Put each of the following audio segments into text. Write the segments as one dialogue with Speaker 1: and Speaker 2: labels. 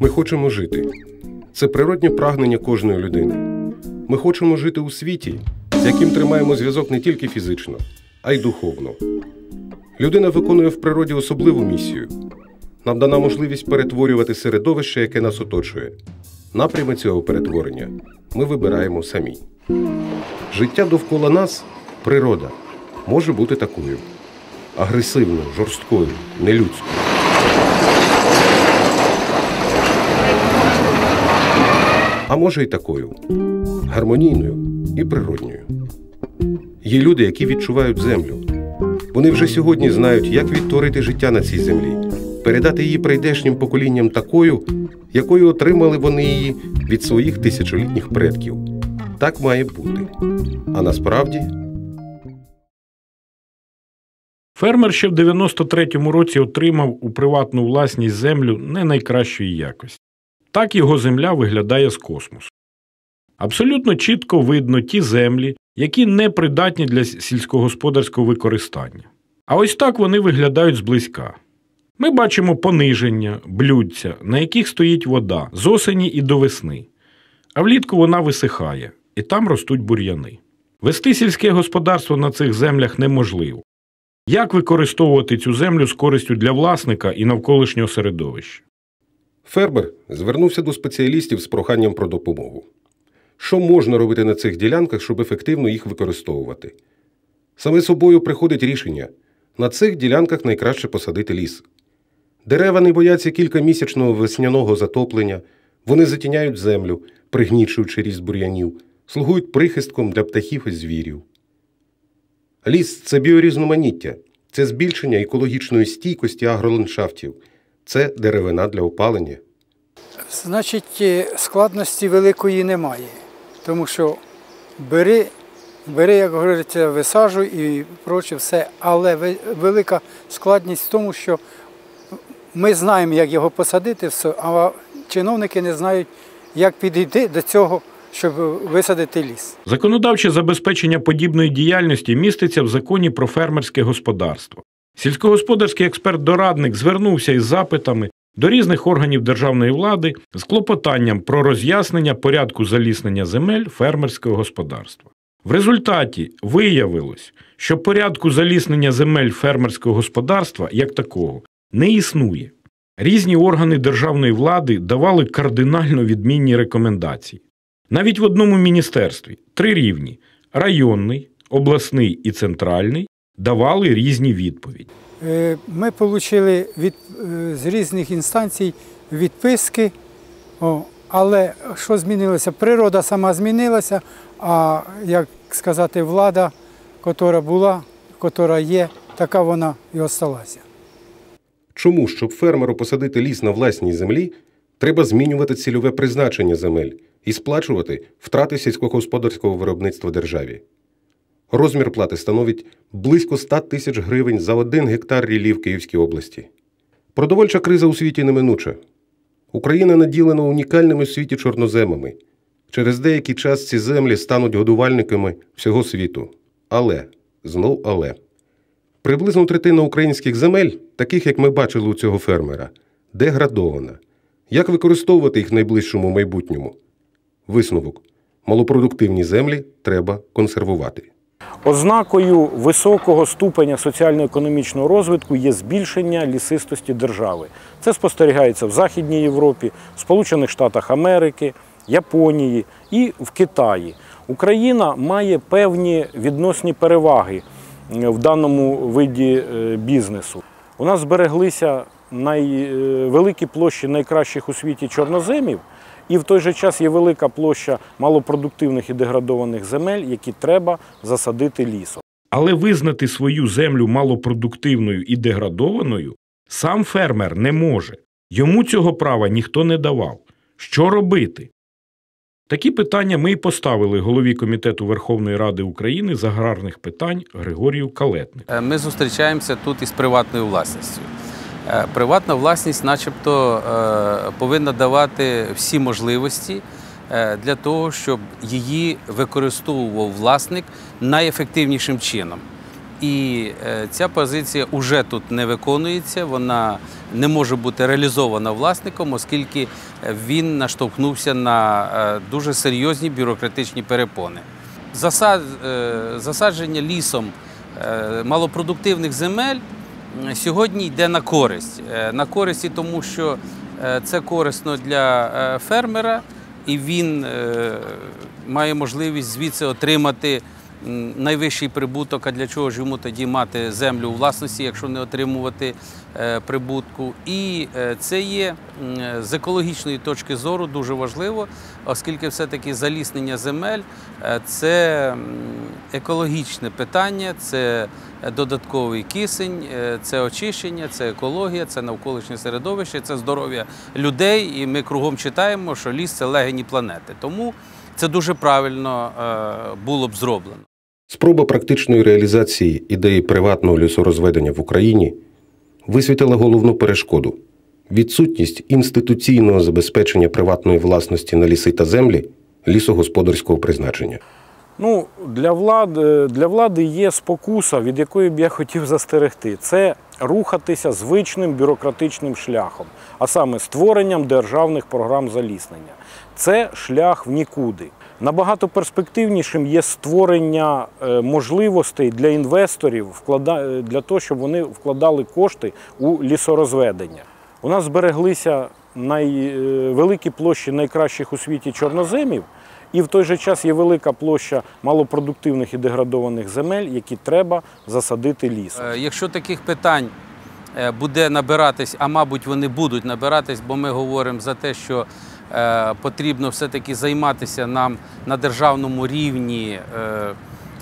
Speaker 1: Ми хочемо жити. Це природнє прагнення кожної людини. Ми хочемо жити у світі, з яким тримаємо зв'язок не тільки фізично, а й духовно. Людина виконує в природі особливу місію. Нам дана можливість перетворювати середовище, яке нас оточує. Напрями цього перетворення ми вибираємо самі. Життя довкола нас природа може бути такою: агресивною, жорсткою, нелюдською. А може й такою гармонійною і природньою. Є люди, які відчувають землю. Вони вже сьогодні знають, як відтворити життя на цій землі, передати її прийдешнім поколінням такою, якою отримали вони її від своїх тисячолітніх предків. Так має бути. А насправді
Speaker 2: Фермер ще в 93-му році отримав у приватну власність землю не найкращої якості. Так його земля виглядає з космосу. Абсолютно чітко видно ті землі, які не придатні для сільськогосподарського використання. А ось так вони виглядають зблизька. Ми бачимо пониження, блюдця, на яких стоїть вода з осені і до весни. А влітку вона висихає, і там ростуть бур'яни. Вести сільське господарство на цих землях неможливо. Як використовувати цю землю з користю для власника і навколишнього середовища?
Speaker 1: фермер звернувся до спеціалістів з проханням про допомогу. Що можна робити на цих ділянках, щоб ефективно їх використовувати? Саме собою приходить рішення на цих ділянках найкраще посадити ліс. Дерева не бояться кількамісячного весняного затоплення, вони затіняють землю, пригнічуючи ріст бур'янів, слугують прихистком для птахів і звірів. Ліс це біорізноманіття, це збільшення екологічної стійкості агроландшафтів, це деревина для опалення.
Speaker 3: Значить, е, складності великої немає, тому що бери, бери, як говориться, висаджуй і проче все. Але ве- велика складність в тому, що ми знаємо, як його посадити, а чиновники не знають, як підійти до цього, щоб висадити ліс.
Speaker 2: Законодавче забезпечення подібної діяльності міститься в законі про фермерське господарство. Сільськогосподарський експерт-дорадник звернувся із запитами до різних органів державної влади з клопотанням про роз'яснення порядку заліснення земель фермерського господарства. В результаті виявилось, що порядку заліснення земель фермерського господарства як такого не існує. Різні органи державної влади давали кардинально відмінні рекомендації. Навіть в одному міністерстві три рівні районний, обласний і центральний давали різні відповіді.
Speaker 3: Е, Ми отримали від, е, з різних інстанцій відписки, але що змінилося? Природа сама змінилася, а як сказати, влада, яка була, яка є, така вона і осталася.
Speaker 1: Чому, щоб фермеру посадити ліс на власній землі, треба змінювати цільове призначення земель і сплачувати втрати сільськогосподарського виробництва державі. Розмір плати становить близько 100 тисяч гривень за один гектар ріллі в Київській області. Продовольча криза у світі неминуча. Україна наділена унікальними в світі чорноземами. Через деякий час ці землі стануть годувальниками всього світу. Але, знов але. Приблизно третина українських земель, таких як ми бачили у цього фермера, деградована. Як використовувати їх в найближчому майбутньому? Висновок: малопродуктивні землі треба консервувати.
Speaker 2: Ознакою високого ступеня соціально-економічного розвитку є збільшення лісистості держави. Це спостерігається в Західній Європі, Сполучених Штатах Америки, Японії і в Китаї. Україна має певні відносні переваги е, в даному виді е, бізнесу. У нас збереглися найвеликі площі найкращих у світі чорноземів, і в той же час є велика площа малопродуктивних і деградованих земель, які треба засадити лісом. Але визнати свою землю малопродуктивною і деградованою сам фермер не може. Йому цього права ніхто не давав. Що робити? Такі питання ми й поставили голові Комітету Верховної Ради України з аграрних питань Григорію Калетнику.
Speaker 4: Е, Ми зустрічаємося тут із приватною власністю. Е, Приватна власність, начебто, е, повинна давати всі можливості е, для того, щоб її використовував власник найефективнішим чином. І ця позиція вже тут не виконується, вона не може бути реалізована власником, оскільки він наштовхнувся на дуже серйозні бюрократичні перепони. Засадження лісом малопродуктивних земель сьогодні йде на користь. Е, На користь тому, що е, це корисно для е, фермера, і він має можливість звідси отримати найвищий прибуток. А для чого ж йому тоді мати землю у власності, якщо не отримувати прибутку? І це є з екологічної точки зору дуже важливо, оскільки все-таки заліснення земель це екологічне питання, це додатковий кисень, е, це очищення, це екологія, це навколишнє середовище, це здоров'я людей. І ми кругом читаємо, що ліс це легені планети. Тому це дуже правильно е, було б зроблено.
Speaker 1: Спроба практичної реалізації ідеї приватного лісорозведення в Україні висвітила головну перешкоду відсутність інституційного забезпечення приватної власності на ліси та землі лісогосподарського призначення.
Speaker 5: Ну, для влади, для влади є спокуса, від якої б я хотів застерегти. Це рухатися звичним бюрократичним шляхом, а саме створенням державних програм заліснення. Це шлях в нікуди. Набагато перспективнішим є створення е, можливостей для інвесторів е, для того, щоб вони вкладали кошти у лісорозведення. У нас збереглися най- е, площі найкращих у світі чорноземів, і в той же час є велика площа малопродуктивних і деградованих земель, які треба засадити лісом.
Speaker 4: Е, Якщо таких питань е, буде набиратись, а мабуть, вони будуть набиратись, бо ми говоримо за те, що е, потрібно все-таки займатися нам на державному рівні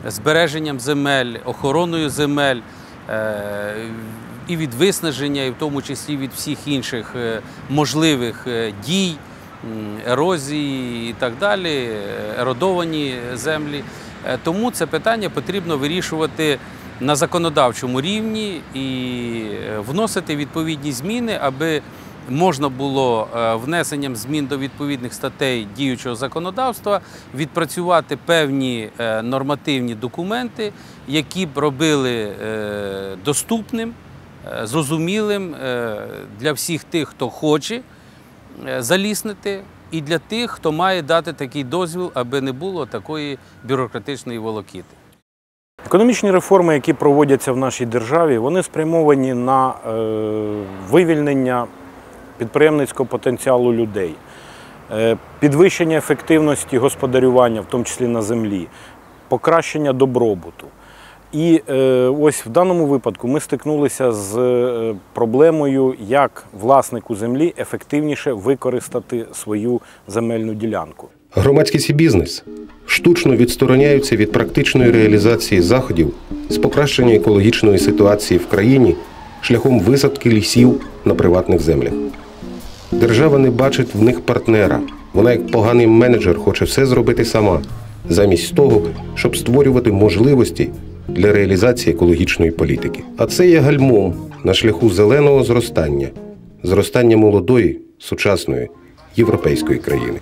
Speaker 4: збереженням земель, охороною земель. І від виснаження, і в тому числі від всіх інших можливих дій, ерозії і так далі, еродовані землі. Е, Тому це питання потрібно вирішувати на законодавчому рівні і е, вносити відповідні зміни, аби можна було е, внесенням змін до відповідних статей діючого законодавства відпрацювати певні нормативні документи, які б робили доступним, зрозумілим для всіх тих, хто хоче заліснити, і для тих, хто має дати такий дозвіл, аби не було такої бюрократичної волокіти.
Speaker 5: Економічні реформи, які проводяться в нашій державі, вони спрямовані на е, вивільнення підприємницького потенціалу людей, е, підвищення ефективності господарювання, в тому числі на землі, покращення добробуту. І е, ось в даному випадку ми стикнулися з е, проблемою, як власнику землі ефективніше використати свою земельну ділянку.
Speaker 1: Громадськість і бізнес штучно відстороняються від практичної реалізації заходів з покращення екологічної ситуації в країні шляхом висадки лісів на приватних землях. Держава не бачить в них партнера. Вона, як поганий менеджер, хоче все зробити сама, замість того, щоб створювати можливості для реалізації екологічної політики. А це є гальмом на шляху зеленого зростання, зростання молодої, сучасної європейської країни.